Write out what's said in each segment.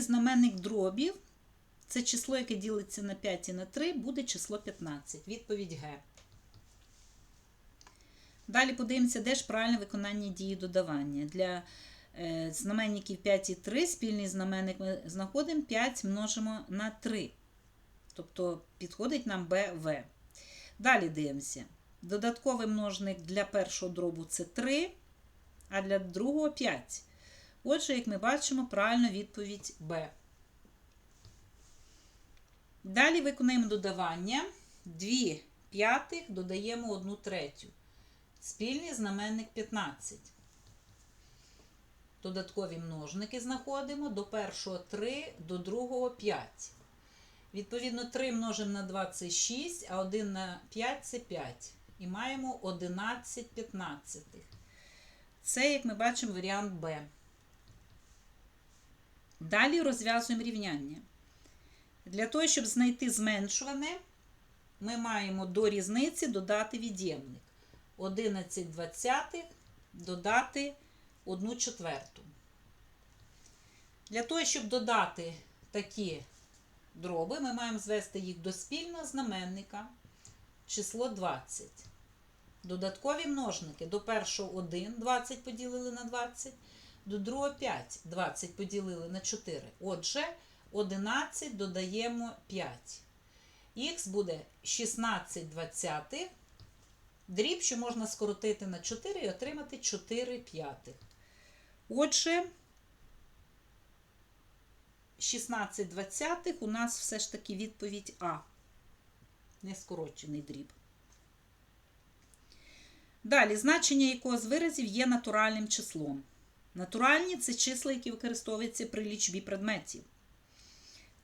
знаменник дробів це число, яке ділиться на 5 і на 3, буде число 15. Відповідь Г. Далі подивимося, де ж правильне виконання дії додавання. Для е, знаменників 5 і 3 спільний знаменник ми знаходимо 5 множимо на 3. Тобто підходить нам БВ. Далі дивимося. Додатковий множник для першого дробу це 3, а для другого 5. Отже, як ми бачимо, правильно відповідь Б. Далі виконаємо додавання. 2 п'ятих додаємо 1 третю. Спільний знаменник 15. Додаткові множники знаходимо до першого 3, до другого 5. Відповідно, 3 множимо на 2 це 6, а 1 на 5 це 5. І маємо 11 п'ятнадцятих. Це, як ми бачимо, варіант Б. Далі розв'язуємо рівняння. Для того, щоб знайти зменшуване, ми маємо до різниці додати від'ємник. 11 двадцятих додати 1 четверту. Для того, щоб додати такі дроби, ми маємо звести їх до спільного знаменника число 20. Додаткові множники до першого 1, 20 поділили на 20, до другого 5, 20 поділили на 4. Отже, 11 додаємо 5. Х буде 16 двадцятих. Дріб, що можна скоротити на 4 і отримати 4 п'ятих. Отже, 16 двадцятих у нас все ж таки відповідь А. Нескорочений дріб. Далі, значення якого з виразів є натуральним числом. Натуральні це числа, які використовуються при лічбі предметів.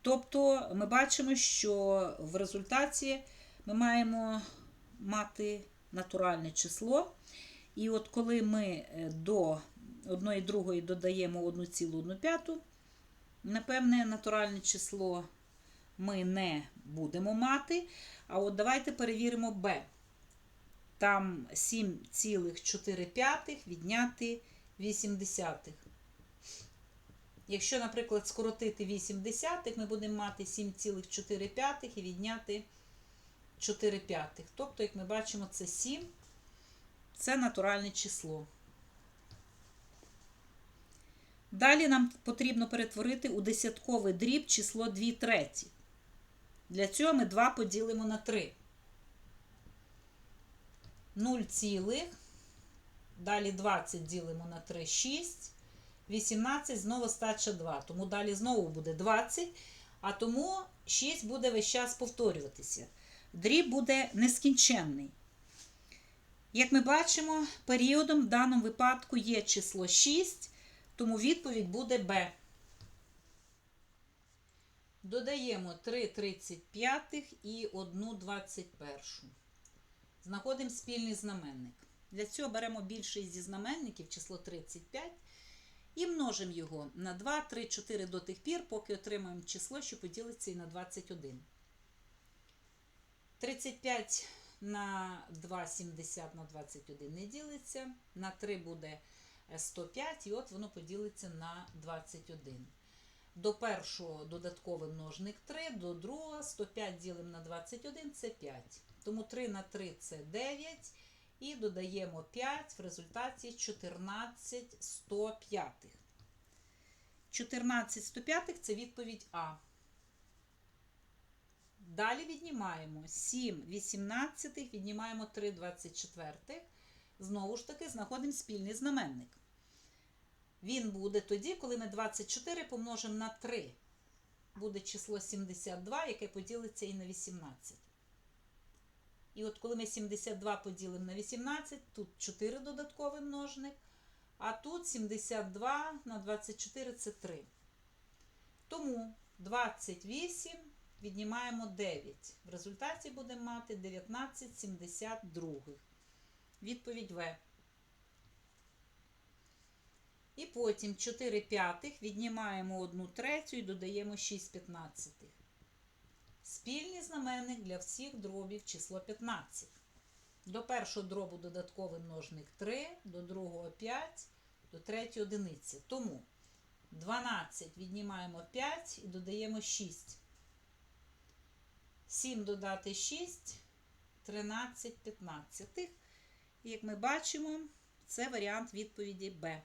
Тобто ми бачимо, що в результаті ми маємо мати натуральне число. І от коли ми до 1 і 2 додаємо 1,1, напевне, натуральне число ми не будемо мати. А от давайте перевіримо b. Там 7,4 відняти 8 десятих. Якщо, наприклад, скоротити 8 десятих, ми будемо мати 7,4 і відняти 4 п'ятих. Тобто, як ми бачимо, це 7. Це натуральне число. Далі нам потрібно перетворити у десятковий дріб число 2 треті. Для цього ми 2 поділимо на 3. 0, цілих. Далі 20 ділимо на 3, 6. 18 знову стача 2. Тому далі знову буде 20, а тому 6 буде весь час повторюватися. Дріб буде нескінченний. Як ми бачимо, періодом в даному випадку є число 6, тому відповідь буде Б. Додаємо 3 35 і 1 21. Знаходимо спільний знаменник. Для цього беремо більший зі знаменників, число 35, і множимо його на 2, 3, 4 до тих пір, поки отримаємо число, що поділиться і на 21. 35 на 2, 70 на 21 не ділиться. На 3 буде 105, і от воно поділиться на 21. До першого додатковий множник 3, до другого 105 ділимо на 21 це 5. Тому 3 на 3 це 9. І додаємо 5 в результаті 14 105. 14 105 це відповідь А. Далі віднімаємо 7 18, віднімаємо 3 24. Знову ж таки, знаходимо спільний знаменник. Він буде тоді, коли ми 24 помножимо на 3. Буде число 72, яке поділиться і на 18. І от коли ми 72 поділимо на 18, тут 4 додатковий множник, а тут 72 на 24 це 3. Тому 28 віднімаємо 9. В результаті будемо мати 1972. Відповідь В. І потім 4 п'ятих віднімаємо 1 третю і додаємо 6 п'ятнадцятих. Спільний знаменник для всіх дробів число 15. До першого дробу додатковий множник 3, до другого 5, до третьої одиниці. Тому 12 віднімаємо 5 і додаємо 6. 7 додати 6, 13, 15. І як ми бачимо, це варіант відповіді Б.